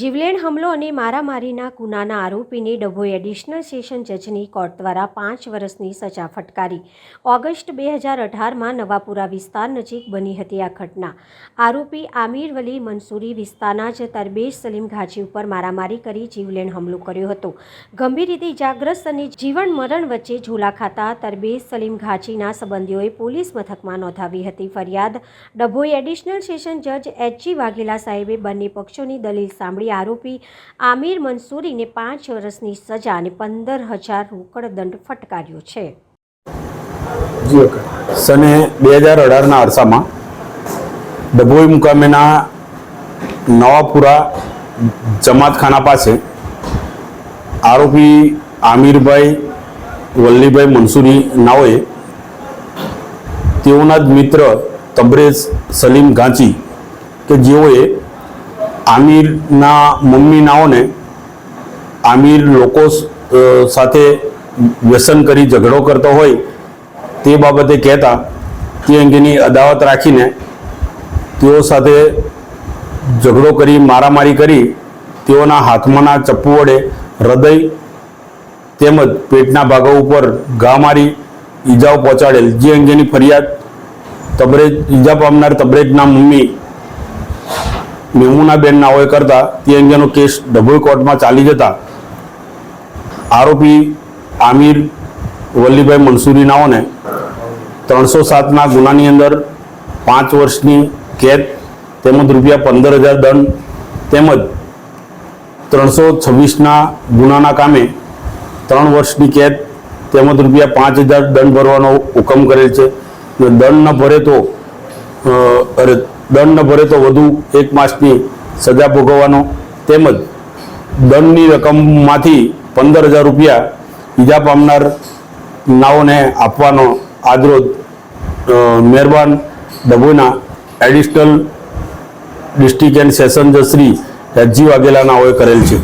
જીવલેણ હુમલો અને મારામારીના ગુનાના આરોપીને ડભોઈ એડિશનલ સેશન જજની કોર્ટ દ્વારા પાંચ વર્ષની સજા ફટકારી. ઓગસ્ટ બે હજાર અઢારમાં નવાપુરા વિસ્તાર નજીક બની હતી આ ઘટના. આરોપી આમિર વલી મંસૂરી વિસ્તારના જ તરબેશ સલીમ ઘાજી ઉપર મારામારી કરી જીવલેણ હુમલો કર્યો હતો. ગંભીર રીતે ઇજાગ્રસ્ત અને જીવન મરણ વચ્ચે ઝોલા ખાતા તરબેશ સલીમ ઘાજીના સંબંધીઓએ પોલીસ મથકમાં નોંધાવી હતી ફરિયાદ. ડભોઈ એડિશનલ સેશન જજ એચજી વાઘેલા સાહેબે બંને પક્ષોની દલીલ સાંભળી આરોપી આમિર મંસૂરીને પાંચ વર્ષની સજા અને પંદર હજાર રોકડ દંડ ફટકાર્યો છે. સને બે હજાર અઢારના અરસામાં ડભોઈ મુકામેના નવાપુરા જમાતખાના પાસે આરોપી આમિરભાઈ વલ્લીભાઈ મંસૂરી નાઓએ તેઓના જ મિત્ર તબરેઝ સલીમ ગાંચી કે જેઓએ આમિરના મમ્મીનાઓને આમિર લોકો સાથે વ્યસન કરી ઝઘડો કરતો હોય તે બાબતે કહેતા તે અંગેની અદાવત રાખીને તેઓ સાથે ઝઘડો કરી, મારામારી કરી તેઓના હાથમાંના ચપ્પુ વડે હૃદય તેમજ પેટના ભાગો ઉપર ઘા મારી ઈજાઓ પહોંચાડેલ. જે અંગેની ફરિયાદ તબરેજ, ઈજા પામનાર તબરેજના મમ્મી મેમુનાબેન હોય કરતા તે અંગેનો કેસ ડભોઈ કોર્ટમાં ચાલી જતા આરોપી આમિર વલ્લીભાઈ મનસુરીનાઓને ત્રણસો સાતના ગુનાની અંદર પાંચ વર્ષની કેદ તેમજ રૂપિયા પંદર હજાર દંડ તેમજ ત્રણસો છવ્વીસના ગુનાના કામે ત્રણ વર્ષની કેદ તેમજ રૂપિયા પાંચ હજાર દંડ ભરવાનો હુકમ કરેલ છે. દંડ ન ભરે તો અરે દંડ ન ભરે તો વધુ એક માસની સજા ભોગવવાનો તેમજ દંડની રકમમાંથી પંદર હજાર રૂપિયા ઈજા પામનાર નાઓને આપવાનો આજરોજ મહેરબાન ડભોઈના એડિશનલ ડિસ્ટ્રિક્ટ એન્ડ સેશન જજ શ્રી એચજી વાઘેલા નાઓએ કરેલ છે.